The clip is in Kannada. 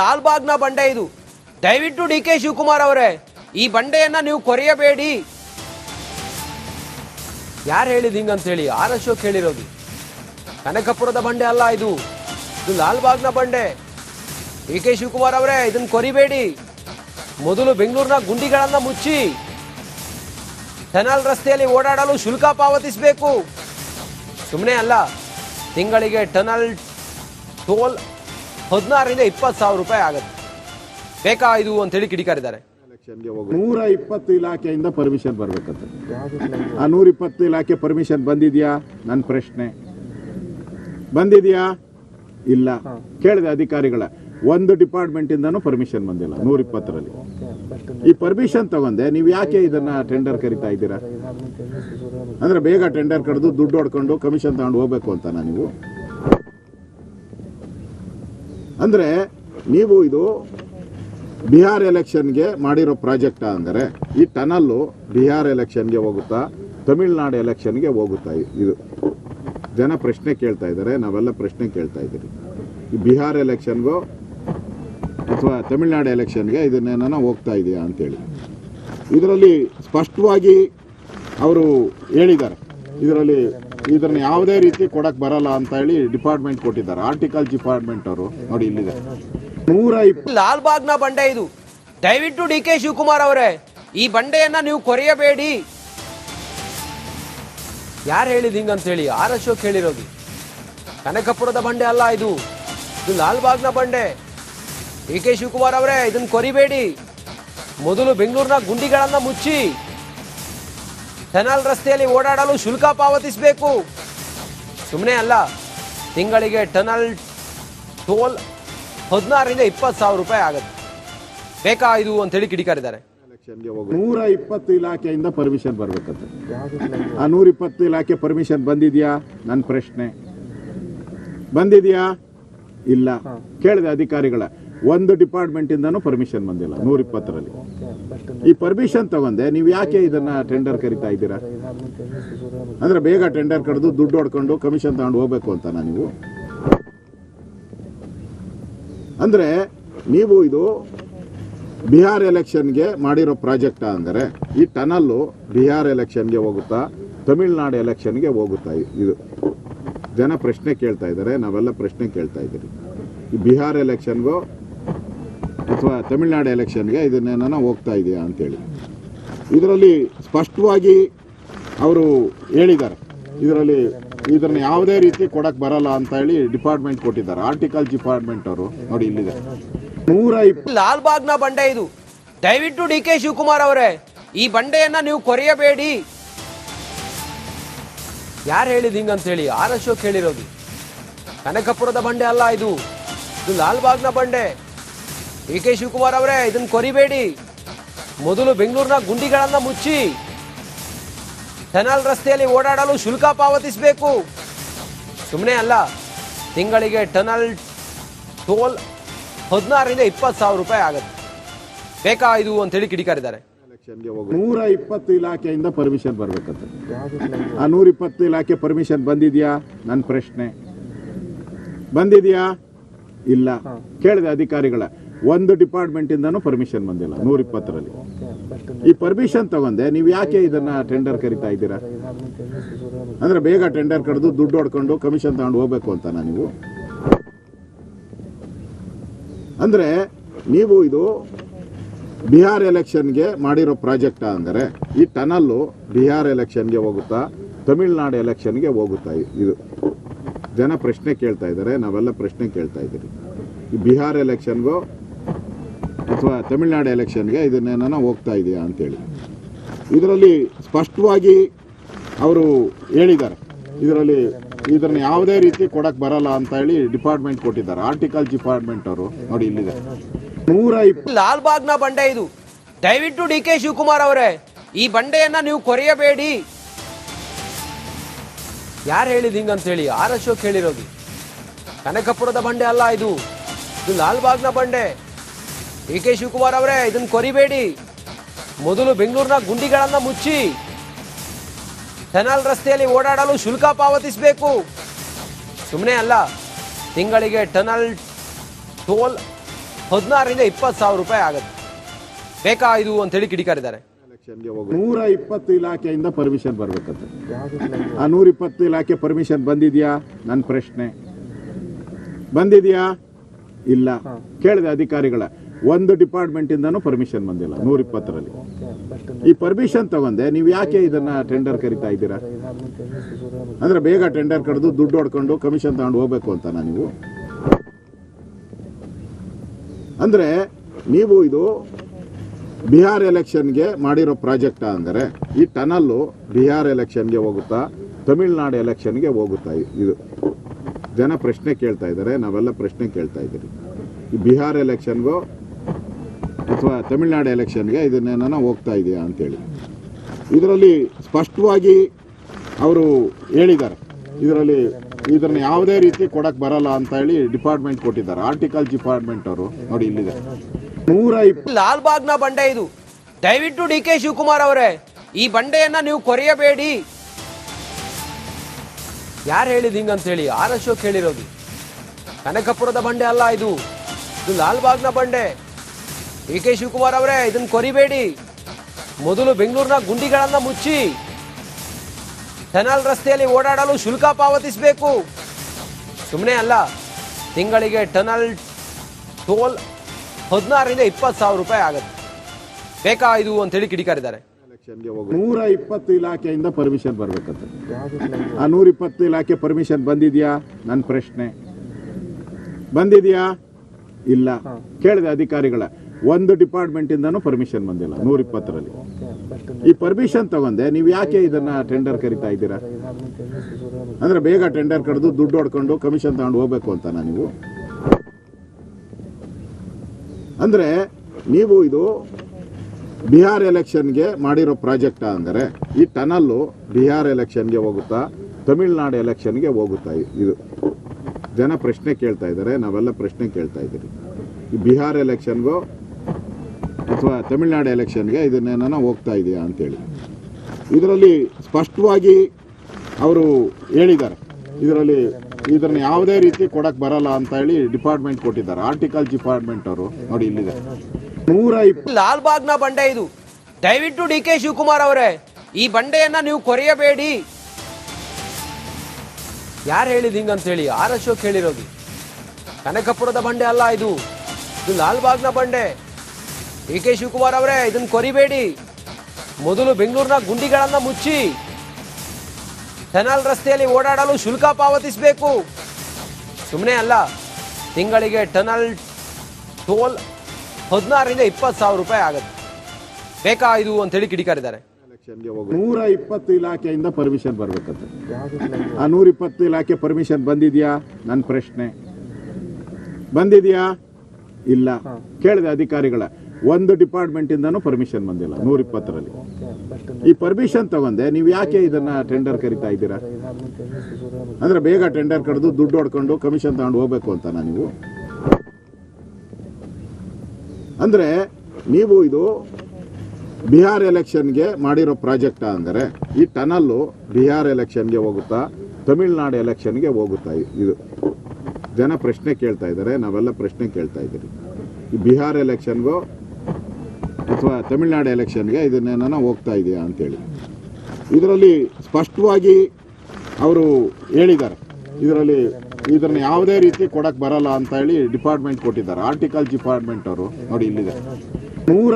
ಲಾಲ್ಬಾಗ್ನ ಬಂಡೆ ಇದು. ದಯವಿಟ್ಟು ಡಿ ಕೆ ಶಿವಕುಮಾರ್ ಅವರೇ, ಈ ಬಂಡೆಯನ್ನ ನೀವು ಕೊರೆಯಬೇಡಿ. ಯಾರು ಹೇಳಿದ ಹಿಂಗಂತ ಹೇಳಿ ಆರ್ ಅಶೋಕ್ ಹೇಳಿರೋದು. ಕನಕಪುರದ ಬಂಡೆ ಅಲ್ಲ ಇದು. ಇದು ಲಾಲ್ಬಾಗ್ನ ಬಂಡೆ. ಡಿ ಕೆ ಶಿವಕುಮಾರ್ ಅವರೇ ಇದನ್ನ ಕೊರಿಬೇಡಿ. ಮೊದಲು ಬೆಂಗಳೂರಿನ ಗುಂಡಿಗಳನ್ನ ಮುಚ್ಚಿ. ಟನಲ್ ರಸ್ತೆಯಲ್ಲಿ ಓಡಾಡಲು ಶುಲ್ಕ ಪಾವತಿಸಬೇಕು. ಸುಮ್ಮನೆ ಅಲ್ಲ, ತಿಂಗಳಿಗೆ ಟನಲ್ ಟೋಲ್ ಹದಿನಾರರಿಂದ ಇಪ್ಪತ್ತು ಸಾವಿರ ರೂಪಾಯಿ ಆಗುತ್ತೆ. ಬೇಕಾ ಇದು ಅಂತೇಳಿ ಕಿಡಿಕಾರಿದ್ದಾರೆ. ನೂರ ಇಪ್ಪತ್ತು ಇಲಾಖೆಯಿಂದ ಪರ್ಮಿಷನ್ ಬರ್ಬೇಕಂತೆ. ಆ ನೂರ ಇಪ್ಪತ್ತು ಇಲಾಖೆ ಪರ್ಮಿಷನ್ ಬಂದಿದ್ಯಾ? ನನ್ನ ಪ್ರಶ್ನೆ. ಬಂದಿದ್ಯಾ? ಇಲ್ಲ. ಕೇಳಿದೆ ಅಧಿಕಾರಿಗಳ. ಒಂದು ಡಿಪಾರ್ಟ್ಮೆಂಟ್ ಇಂದನೂ ಪರ್ಮಿಷನ್ ಬಂದಿಲ್ಲ, ನೂರ ಇಪ್ಪತ್ತರಲ್ಲಿ. ಈ ಪರ್ಮಿಷನ್ ತಗೊಂಡೆ, ನೀವು ಯಾಕೆ ಇದನ್ನ ಟೆಂಡರ್ ಕರಿತಾ ಇದ್ದೀರಾ? ಅಂದ್ರೆ ಬೇಗ ಟೆಂಡರ್ ಕರೆದು ದುಡ್ಡು ಹೊಡ್ಕೊಂಡು ಕಮಿಷನ್ ತಗೊಂಡು ಹೋಗ್ಬೇಕು ಅಂತ ನೀವು? ಅಂದ್ರೆ ನೀವು ಇದು ಬಿಹಾರ್ ಎಲೆಕ್ಷನ್ಗೆ ಮಾಡಿರೋ ಪ್ರಾಜೆಕ್ಟ್ ಅಂದರೆ ಈ ಟನಲ್ಲು ಬಿಹಾರ್ ಎಲೆಕ್ಷನ್ಗೆ ಹೋಗುತ್ತಾ, ತಮಿಳ್ನಾಡು ಎಲೆಕ್ಷನ್ಗೆ ಹೋಗುತ್ತಾ ಇದು. ಜನ ಪ್ರಶ್ನೆ ಕೇಳ್ತಾ ಇದ್ದಾರೆ, ನಾವೆಲ್ಲ ಪ್ರಶ್ನೆ ಕೇಳ್ತಾ ಇದ್ದೀರಿ ಈ ಬಿಹಾರ್ ಎಲೆಕ್ಷನ್ಗೋ ಅಥವಾ ತಮಿಳ್ನಾಡು ಎಲೆಕ್ಷನ್ಗೆ ಇದನ್ನೇನೋ ಹೋಗ್ತಾ ಇದೆಯಾ ಅಂತೇಳಿ. ಇದರಲ್ಲಿ ಸ್ಪಷ್ಟವಾಗಿ ಅವರು ಹೇಳಿದ್ದಾರೆ. ಇದರಲ್ಲಿ ಇದನ್ನ ಯಾವುದೇ ರೀತಿ ಕೊಡಕ್ ಬರಲ್ಲ ಅಂತ ಹೇಳಿ ಡಿಪಾರ್ಟ್ಮೆಂಟ್ ಕೊಟ್ಟಿದ್ದಾರೆ. ಆರ್ಟಿಕಲ್ ಡಿಪಾರ್ಟ್ಮೆಂಟ್ ಅವರು ನೋಡಿ ಇಲ್ಲಿದೆ. ನೂರ ಲಾಲ್ ಲಾಲ್ಬಾಗ್ನ ಬಂಡೆ ಇದು. ದಯವಿಟ್ಟು ಡಿ ಕೆ ಶಿವಕುಮಾರ್ ಅವರೇ, ಈ ಬಂಡೆಯನ್ನ ನೀವು ಕೊರೆಯಬೇಡಿ. ಯಾರು ಹೇಳಿದ ಹಿಂಗಂತ ಹೇಳಿ ಆರ್ ಅಶೋಕ್ ಹೇಳಿರೋದು. ಕನಕಪುರದ ಬಂಡೆ ಅಲ್ಲ ಇದು. ಇದು ಲಾಲ್ಬಾಗ್ನ ಬಂಡೆ. ಡಿ ಕೆ ಶಿವಕುಮಾರ್ ಅವರೇ ಇದನ್ನ ಕೊರಿಬೇಡಿ. ಮೊದಲು ಬೆಂಗಳೂರಿನ ಗುಂಡಿಗಳನ್ನ ಮುಚ್ಚಿ. ಟನಲ್ ರಸ್ತೆಯಲ್ಲಿ ಓಡಾಡಲು ಶುಲ್ಕ ಪಾವತಿಸಬೇಕು. ಸುಮ್ಮನೆ ಅಲ್ಲ, ತಿಂಗಳಿಗೆ ಟನಲ್ ಟೋಲ್ ಹದಿನಾರರಿಂದ ಇಪ್ಪತ್ತು ಸಾವಿರ ರೂಪಾಯಿ ಆಗುತ್ತೆ. ಬೇಕಾ ಇದು ಅಂತೇಳಿ ಕಿಡಿಕಾರಿದ್ದಾರೆ. ಎಲೆಕ್ಷನ್ಗೆ ಹೋಗಿ ನೂರ ಇಪ್ಪತ್ತು ಇಲಾಖೆಯಿಂದ ಪರ್ಮಿಷನ್ ಬರ್ಬೇಕಂತೆ. ಆ ನೂರ ಇಪ್ಪತ್ತು ಇಲಾಖೆ ಪರ್ಮಿಷನ್ ಬಂದಿದ್ಯಾ? ನನ್ನ ಪ್ರಶ್ನೆ. ಬಂದಿದ್ಯಾ? ಇಲ್ಲ. ಕೇಳಿದೆ ಅಧಿಕಾರಿಗಳ. ಒಂದು ಡಿಪಾರ್ಟ್ಮೆಂಟ್ ಇಂದನೂ ಪರ್ಮಿಷನ್ ಬಂದಿಲ್ಲ ನೂರ ಇಪ್ಪತ್ತರಲ್ಲಿ ಈ ಪರ್ಮಿಷನ್ ತಗೊಂಡೆ, ನೀವು ಯಾಕೆ ಇದನ್ನ ಟೆಂಡರ್ ಕರಿತಾ ಇದ್ದೀರಾ? ಅಂದ್ರೆ ಬೇಗ ಟೆಂಡರ್ ಕರೆದು ದುಡ್ಡು ಹೊಡ್ಕೊಂಡು ಕಮಿಷನ್ ತಗೊಂಡು ಹೋಗ್ಬೇಕು ಅಂತನಾ ನೀವು? ಅಂದ್ರೆ ನೀವು ಇದು ಬಿಹಾರ್ ಎಲೆಕ್ಷನ್ಗೆ ಮಾಡಿರೋ ಪ್ರಾಜೆಕ್ಟ್ ಅಂದರೆ ಈ ಟನಲ್ಲು ಬಿಹಾರ್ ಎಲೆಕ್ಷನ್ಗೆ ಹೋಗುತ್ತಾ, ತಮಿಳ್ನಾಡು ಎಲೆಕ್ಷನ್ಗೆ ಹೋಗುತ್ತಾ ಇದು? ಜನ ಪ್ರಶ್ನೆ ಕೇಳ್ತಾ ಇದ್ದಾರೆ, ನಾವೆಲ್ಲ ಪ್ರಶ್ನೆ ಕೇಳ್ತಾ ಇದ್ದೀರಿ. ಈ ಬಿಹಾರ್ ಎಲೆಕ್ಷನ್ಗೋ ಅಥವಾ ತಮಿಳ್ನಾಡು ಎಲೆಕ್ಷನ್ಗೆ ಇದನ್ನೇನ ಹೋಗ್ತಾ ಇದೆಯಾ ಅಂತೇಳಿ. ಇದರಲ್ಲಿ ಸ್ಪಷ್ಟವಾಗಿ ಅವರು ಹೇಳಿದ್ದಾರೆ. ಇದರಲ್ಲಿ ಇದನ್ನು ಯಾವುದೇ ರೀತಿ ಕೊಡಕ್ಕೆ ಬರಲ್ಲ ಅಂತ ಹೇಳಿ ಡಿಪಾರ್ಟ್ಮೆಂಟ್ ಕೊಟ್ಟಿದ್ದಾರೆ. ಆರ್ಟಿಕಲ್ ಡಿಪಾರ್ಟ್ಮೆಂಟ್ ಅವರು ನೋಡಿ ಇಲ್ಲಿದೆ. ನೂರ ಲಾಲ್ಬಾಗ್ನ ಬಂಡೆ ಇದು. ದಯವಿಟ್ಟು ಡಿ ಕೆ ಶಿವಕುಮಾರ್ ಅವರೇ, ಈ ಬಂಡೆಯನ್ನ ನೀವು ಕೊರೆಯಬೇಡಿ. ಯಾರು ಹೇಳಿದ ಹಿಂಗಂತ ಹೇಳಿ ಆರ್ ಅಶೋಕ್ ಹೇಳಿರೋದು. ಕನಕಪುರದ ಬಂಡೆ ಅಲ್ಲ ಇದು. ಇದು ಲಾಲ್ಬಾಗ್ನ ಬಂಡೆ. ಡಿ ಕೆ ಶಿವಕುಮಾರ್ ಅವರೇ ಇದನ್ನು ಕೊರಿಬೇಡಿ. ಮೊದಲು ಬೆಂಗಳೂರಿನ ಗುಂಡಿಗಳನ್ನು ಮುಚ್ಚಿ. ಟನಲ್ ರಸ್ತೆಯಲ್ಲಿ ಓಡಾಡಲು ಶುಲ್ಕ ಪಾವತಿಸಬೇಕು. ಸುಮ್ಮನೆ ಅಲ್ಲ, ತಿಂಗಳಿಗೆ ಟನಲ್ ಟೋಲ್ ಹದಿನಾರರಿಂದ ಇಪ್ಪತ್ತು ಸಾವಿರ ರೂಪಾಯಿ ಆಗುತ್ತೆ. ಬೇಕಾ ಇದು ಅಂತೇಳಿ ಕಿಡಿಕಾರಿದ್ದಾರೆ. ಎಲೆಕ್ಷನ್ಗೆ ಹೋಗಿ ನೂರ ಇಪ್ಪತ್ತು ಇಲಾಖೆಯಿಂದ ಪರ್ಮಿಷನ್ ಬರಬೇಕಂತ. ಆ ನೂರ ಇಪ್ಪತ್ತು ಇಲಾಖೆ ಪರ್ಮಿಷನ್ ಬಂದಿದ್ಯಾ? ನನ್ನ ಪ್ರಶ್ನೆ. ಬಂದಿದ್ಯಾ? ಇಲ್ಲ. ಕೇಳಿದೆ ಅಧಿಕಾರಿಗಳ. ಒಂದು ಡಿಪಾರ್ಟ್ಮೆಂಟ್ ಇಂದನೂ ಪರ್ಮಿಷನ್ ಬಂದಿಲ್ಲ ನೂರ ಇಪ್ಪತ್ತರಲ್ಲಿ ಈ ಪರ್ಮಿಷನ್ ತಗೊಂಡೆ, ನೀವು ಯಾಕೆ ಇದನ್ನ ಟೆಂಡರ್ ಕರಿತಾ ಇದ್ದೀರಾ? ಅಂದ್ರೆ ಬೇಗ ಟೆಂಡರ್ ಕರೆದು ದುಡ್ಡು ಹೊಡ್ಕೊಂಡು ಕಮಿಷನ್ ತಗೊಂಡು ಹೋಗ್ಬೇಕು ಅಂತ ನೀವು? ಅಂದ್ರೆ ನೀವು ಇದು ಬಿಹಾರ್ ಎಲೆಕ್ಷನ್ಗೆ ಮಾಡಿರೋ ಪ್ರಾಜೆಕ್ಟ್ ಅಂದರೆ, ಈ ಟನಲ್ಲು ಬಿಹಾರ್ ಎಲೆಕ್ಷನ್ಗೆ ಹೋಗುತ್ತಾ, ತಮಿಳ್ನಾಡು ಎಲೆಕ್ಷನ್ಗೆ ಹೋಗುತ್ತಾ ಇದು? ಜನ ಪ್ರಶ್ನೆ ಕೇಳ್ತಾ ಇದ್ದಾರೆ, ನಾವೆಲ್ಲ ಪ್ರಶ್ನೆ ಕೇಳ್ತಾ ಇದ್ದೀರಿ. ಬಿಹಾರ್ ಎಲೆಕ್ಷನ್ಗೋ ಅಥವಾ ತಮಿಳ್ನಾಡು ಎಲೆಕ್ಷನ್ಗೆ ಇದನ್ನೇನ ಹೋಗ್ತಾ ಇದೆಯಾ ಅಂತೇಳಿ. ಇದರಲ್ಲಿ ಸ್ಪಷ್ಟವಾಗಿ ಅವರು ಹೇಳಿದ್ದಾರೆ. ಇದರಲ್ಲಿ ಇದನ್ನು ಯಾವುದೇ ರೀತಿ ಕೊಡಕ್ಕೆ ಬರಲ್ಲ ಅಂತ ಹೇಳಿ ಡಿಪಾರ್ಟ್ಮೆಂಟ್ ಕೊಟ್ಟಿದ್ದಾರೆ. ಆರ್ಟಿಕಲ್ ಡಿಪಾರ್ಟ್ಮೆಂಟ್ ಅವರು ನೋಡಿ ಇಲ್ಲಿದೆ. ನೂರ ಲಾಲ್ಬಾಗ್ನ ಬಂಡೆ ಇದು. ದಯವಿಟ್ಟು ಡಿ ಕೆ ಶಿವಕುಮಾರ್ ಅವರೇ, ಈ ಬಂಡೆಯನ್ನ ನೀವು ಕೊರೆಯಬೇಡಿ. ಯಾರು ಹೇಳಿದ್ ಹಿಂಗಂತ ಹೇಳಿ ಆರ್ ಅಶೋಕ್ ಹೇಳಿರೋದು. ಕನಕಪುರದ ಬಂಡೆ ಅಲ್ಲ ಇದು. ಇದು ಲಾಲ್ಬಾಗ್ನ ಬಂಡೆ. ಡಿ ಕೆ ಶಿವಕುಮಾರ್ ಅವರೇ ಇದನ್ನು ಕೊರಿಬೇಡಿ. ಮೊದಲು ಬೆಂಗಳೂರಿನ ಗುಂಡಿಗಳನ್ನು ಮುಚ್ಚಿ. ಟನಲ್ ರಸ್ತೆಯಲ್ಲಿ ಓಡಾಡಲು ಶುಲ್ಕ ಪಾವತಿಸಬೇಕು. ಸುಮ್ಮನೆ ಅಲ್ಲ, ತಿಂಗಳಿಗೆ ಟನಲ್ ಟೋಲ್ ಹದಿನಾರರಿಂದ ಇಪ್ಪತ್ತು ಸಾವಿರ ರೂಪಾಯಿ ಆಗುತ್ತೆ. ಬೇಕಾ ಇದು ಅಂತೇಳಿ ಕಿಡಿಕಾರಿದ್ದಾರೆ. ಎಲೆಕ್ಷನ್ಗೆ ಹೋಗಿ ನೂರ ಇಪ್ಪತ್ತು ಇಲಾಖೆಯಿಂದ ಪರ್ಮಿಷನ್ ಬರ್ಬೇಕಂತೆ. ಆ ನೂರ ಇಪ್ಪತ್ತು ಇಲಾಖೆ ಪರ್ಮಿಷನ್ ಬಂದಿದ್ಯಾ? ನನ್ನ ಪ್ರಶ್ನೆ. ಬಂದಿದ್ಯಾ? ಇಲ್ಲ. ಕೇಳಿದೆ ಅಧಿಕಾರಿಗಳ. ಒಂದು ಡಿಪಾರ್ಟ್ಮೆಂಟ್ ಇಂದನೂ ಪರ್ಮಿಷನ್ ಬಂದಿಲ್ಲ ನೂರ ಇಪ್ಪತ್ತರಲ್ಲಿ ಈ ಪರ್ಮಿಷನ್ ತಗೊಂಡೆ, ನೀವು ಯಾಕೆ ಇದನ್ನ ಟೆಂಡರ್ ಕರಿತಾ ಇದ್ದೀರಾ? ಅಂದ್ರೆ ಬೇಗ ಟೆಂಡರ್ ಕರೆದು ದುಡ್ಡು ಹೊಡ್ಕೊಂಡು ಕಮಿಷನ್ ತಗೊಂಡು ಹೋಗ್ಬೇಕು ಅಂತ ನೀವು? ಅಂದ್ರೆ ನೀವು ಇದು ಬಿಹಾರ್ ಎಲೆಕ್ಷನ್ಗೆ ಮಾಡಿರೋ ಪ್ರಾಜೆಕ್ಟ್ ಅಂದರೆ ಈ ಟನಲ್ಲು ಬಿಹಾರ್ ಎಲೆಕ್ಷನ್ಗೆ ಹೋಗುತ್ತಾ, ತಮಿಳ್ನಾಡು ಎಲೆಕ್ಷನ್ಗೆ ಹೋಗುತ್ತಾ ಇದು? ಜನ ಪ್ರಶ್ನೆ ಕೇಳ್ತಾ ಇದ್ದಾರೆ, ನಾವೆಲ್ಲ ಪ್ರಶ್ನೆ ಕೇಳ್ತಾ ಇದ್ದೀರಿ. ಈ ಬಿಹಾರ್ ಎಲೆಕ್ಷನ್ಗೋ ಅಥವಾ ತಮಿಳ್ನಾಡು ಎಲೆಕ್ಷನ್ಗೆ ಇದನ್ನೇನ ಹೋಗ್ತಾ ಇದೆಯಾ ಅಂತೇಳಿ. ಇದರಲ್ಲಿ ಸ್ಪಷ್ಟವಾಗಿ ಅವರು ಹೇಳಿದ್ದಾರೆ. ಇದರಲ್ಲಿ ಇದನ್ನು ಯಾವುದೇ ರೀತಿ ಕೊಡಕ್ಕೆ ಬರಲ್ಲ ಅಂತ ಹೇಳಿ ಡಿಪಾರ್ಟ್ಮೆಂಟ್ ಕೊಟ್ಟಿದ್ದಾರೆ. ಆರ್ಟಿಕಲ್ ಡಿಪಾರ್ಟ್ಮೆಂಟ್ ಅವರು ನೋಡಿ ಇಲ್ಲಿದೆ. ನೂರ ಲಾಲ್ಬಾಗ್ನ ಬಂಡೆ ಇದು. ದಯವಿಟ್ಟು ಡಿ ಕೆ ಶಿವಕುಮಾರ್ ಅವರೇ, ಈ ಬಂಡೆಯನ್ನ ನೀವು ಕೊರೆಯಬೇಡಿ. ಯಾರು ಹೇಳಿದ ಹಿಂಗಂತ ಹೇಳಿ ಆರ್ ಅಶೋಕ್ ಹೇಳಿರೋದು. ಕನಕಪುರದ ಬಂಡೆ ಅಲ್ಲ ಇದು. ಇದು ಲಾಲ್ಬಾಗ್ನ ಬಂಡೆ. ಡಿ ಕೆ ಶಿವಕುಮಾರ್ ಅವರೇ ಇದನ್ನು ಕೊರಿಬೇಡಿ. ಮೊದಲು ಬೆಂಗಳೂರಿನ ಗುಂಡಿಗಳನ್ನು ಮುಚ್ಚಿ. ಟನಲ್ ರಸ್ತೆಯಲ್ಲಿ ಓಡಾಡಲು ಶುಲ್ಕ ಪಾವತಿಸಬೇಕು. ಸುಮ್ಮನೆ ಅಲ್ಲ, ತಿಂಗಳಿಗೆ ಟನಲ್ ಟೋಲ್ ಹದಿನಾರರಿಂದ ಇಪ್ಪತ್ತು ಸಾವಿರ ರೂಪಾಯಿ ಆಗುತ್ತೆ. ಬೇಕಾ ಇದು ಅಂತೇಳಿ ಕಿಡಿಕಾರಿದ್ದಾರೆ. ಎಲೆಕ್ಷನ್ಗೆ ಹೋಗಿ ನೂರ ಇಪ್ಪತ್ತು ಇಲಾಖೆಯಿಂದ ಪರ್ಮಿಷನ್ ಬರಬೇಕಂತ. ಆ ನೂರ ಇಪ್ಪತ್ತು ಇಲಾಖೆ ಪರ್ಮಿಷನ್ ಬಂದಿದ್ಯಾ? ನನ್ನ ಪ್ರಶ್ನೆ. ಬಂದಿದ್ಯಾ? ಇಲ್ಲ. ಕೇಳಿದೆ ಅಧಿಕಾರಿಗಳ. ಒಂದು ಡಿಪಾರ್ಟ್ಮೆಂಟ್ ಇಂದನೂ ಪರ್ಮಿಷನ್ ಬಂದಿಲ್ಲ ನೂರ ಇಪ್ಪತ್ತರಲ್ಲಿ ಈ ಪರ್ಮಿಷನ್ ತಗೊಂಡೆ, ನೀವು ಯಾಕೆ ಇದನ್ನ ಟೆಂಡರ್ ಕರಿತಾ ಇದ್ದೀರಾ? ಅಂದ್ರೆ ಬೇಗ ಟೆಂಡರ್ ಕಡ್ದು ದುಡ್ಡು ಹೊಡ್ಕೊಂಡು ಕಮಿಷನ್ ತಗೊಂಡು ಹೋಗ್ಬೇಕು ಅಂತ ನೀವು? ಅಂದ್ರೆ ನೀವು ಇದು ಬಿಹಾರ್ ಎಲೆಕ್ಷನ್ಗೆ ಮಾಡಿರೋ ಪ್ರಾಜೆಕ್ಟ್ ಅಂದರೆ, ಈ ಟನಲ್ಲು ಬಿಹಾರ್ ಎಲೆಕ್ಷನ್ಗೆ ಹೋಗುತ್ತಾ, ತಮಿಳ್ನಾಡು ಎಲೆಕ್ಷನ್ಗೆ ಹೋಗುತ್ತಾ ಇದು? ಜನ ಪ್ರಶ್ನೆ ಕೇಳ್ತಾ ಇದ್ದಾರೆ, ನಾವೆಲ್ಲ ಪ್ರಶ್ನೆ ಕೇಳ್ತಾ ಇದ್ದೀರಿ. ಬಿಹಾರ್ ಎಲೆಕ್ಷನ್ಗೋ ಅಥವಾ ತಮಿಳ್ನಾಡು ಎಲೆಕ್ಷನ್ಗೆ ಇದನ್ನೇನ ಹೋಗ್ತಾ ಇದೆಯಾ ಅಂತೇಳಿ. ಇದರಲ್ಲಿ ಸ್ಪಷ್ಟವಾಗಿ ಅವರು ಹೇಳಿದ್ದಾರೆ. ಇದರಲ್ಲಿ ಇದನ್ನು ಯಾವುದೇ ರೀತಿ ಕೊಡಕ್ಕೆ ಬರಲ್ಲ ಅಂತ ಹೇಳಿ ಡಿಪಾರ್ಟ್ಮೆಂಟ್ ಕೊಟ್ಟಿದ್ದಾರೆ. ಆರ್ಟಿಕಲ್ ಡಿಪಾರ್ಟ್ಮೆಂಟ್ ಅವರು ನೋಡಿ ಇಲ್ಲಿದೆ. ನೂರ ಲಾಲ್ಬಾಗ್ನ ಬಂಡೆ ಇದು. ದಯವಿಟ್ಟು ಡಿ ಕೆ ಶಿವಕುಮಾರ್ ಅವರೇ, ಈ ಬಂಡೆಯನ್ನ ನೀವು ಕೊರೆಯಬೇಡಿ. ಯಾರು ಹೇಳಿದ್ ಹಿಂಗಂತ ಹೇಳಿ ಆರ್ ಅಶೋಕ್ ಹೇಳಿರೋದು. ಕನಕಪುರದ ಬಂಡೆ ಅಲ್ಲ ಇದು. ಇದು ಲಾಲ್ಬಾಗ್ನ ಬಂಡೆ. ಡಿ ಕೆ ಶಿವಕುಮಾರ್ ಅವರೇ ಇದನ್ನು ಕೊರಿಬೇಡಿ. ಮೊದಲು ಬೆಂಗಳೂರಿನ ಗುಂಡಿಗಳನ್ನು ಮುಚ್ಚಿ. ಟನಲ್ ರಸ್ತೆಯಲ್ಲಿ ಓಡಾಡಲು ಶುಲ್ಕ ಪಾವತಿಸಬೇಕು. ಸುಮ್ಮನೆ ಅಲ್ಲ, ತಿಂಗಳಿಗೆ ಟನಲ್ ಟೋಲ್ ಹದಿನಾರರಿಂದ ಇಪ್ಪತ್ತು ಸಾವಿರ ರೂಪಾಯಿ ಆಗುತ್ತೆ. ಬೇಕಾ ಇದು ಅಂತೇಳಿ ಕಿಡಿಕಾರಿದ್ದಾರೆ. ಎಲೆಕ್ಷನ್ಗೆ ಹೋಗಿ ನೂರ ಇಪ್ಪತ್ತು ಇಲಾಖೆಯಿಂದ ಪರ್ಮಿಷನ್ ಬರ್ಬೇಕಂತೆ. ಆ ನೂರ ಇಪ್ಪತ್ತು ಇಲಾಖೆ ಪರ್ಮಿಷನ್ ಬಂದಿದ್ಯಾ? ನನ್ನ ಪ್ರಶ್ನೆ. ಬಂದಿದ್ಯಾ? ಇಲ್ಲ. ಕೇಳಿದೆ ಅಧಿಕಾರಿಗಳ. ಒಂದು ಡಿಪಾರ್ಟ್ಮೆಂಟ್ ಇಂದನೂ ಪರ್ಮಿಷನ್ ಬಂದಿಲ್ಲ ನೂರ ಇಪ್ಪತ್ತರಲ್ಲಿ ಈ ಪರ್ಮಿಷನ್ ತಗೊಂಡೆ, ನೀವು ಯಾಕೆ ಇದನ್ನ ಟೆಂಡರ್ ಕರಿತಾ ಇದ್ದೀರಾ? ಅಂದ್ರೆ ಬೇಗ ಟೆಂಡರ್ ಕರೆದು ದುಡ್ಡು ಹೊಡ್ಕೊಂಡು ಕಮಿಷನ್ ತಗೊಂಡು ಹೋಗ್ಬೇಕು ಅಂತ ನೀವು? ಅಂದ್ರೆ ನೀವು ಇದು ಬಿಹಾರ್ ಎಲೆಕ್ಷನ್ಗೆ ಮಾಡಿರೋ ಪ್ರಾಜೆಕ್ಟ್ ಅಂದರೆ ಈ ಟನಲ್ಲು ಬಿಹಾರ್ ಎಲೆಕ್ಷನ್ಗೆ ಹೋಗುತ್ತಾ, ತಮಿಳ್ನಾಡು ಎಲೆಕ್ಷನ್ಗೆ ಹೋಗುತ್ತಾ ಇದು? ಜನ ಪ್ರಶ್ನೆ ಕೇಳ್ತಾ ಇದ್ದಾರೆ, ನಾವೆಲ್ಲ ಪ್ರಶ್ನೆ ಕೇಳ್ತಾ ಇದ್ದೀರಿ. ಈ ಬಿಹಾರ್ ಎಲೆಕ್ಷನ್ಗೋ ಅಥವಾ ತಮಿಳ್ನಾಡು ಎಲೆಕ್ಷನ್ಗೆ ಇದನ್ನೇನೋ ಹೋಗ್ತಾ ಇದೆಯಾ ಅಂತೇಳಿ. ಇದರಲ್ಲಿ ಸ್ಪಷ್ಟವಾಗಿ ಅವರು ಹೇಳಿದ್ದಾರೆ. ಇದರಲ್ಲಿ ಇದನ್ನು ಯಾವುದೇ ರೀತಿ ಕೊಡಕ್ಕೆ ಬರಲ್ಲ ಅಂತ ಹೇಳಿ ಡಿಪಾರ್ಟ್ಮೆಂಟ್ ಕೊಟ್ಟಿದ್ದಾರೆ. ಆರ್ಟಿಕಲ್ ಡಿಪಾರ್ಟ್ಮೆಂಟ್ ಅವರು ನೋಡಿ ಇಲ್ಲಿದೆ. ನೂರ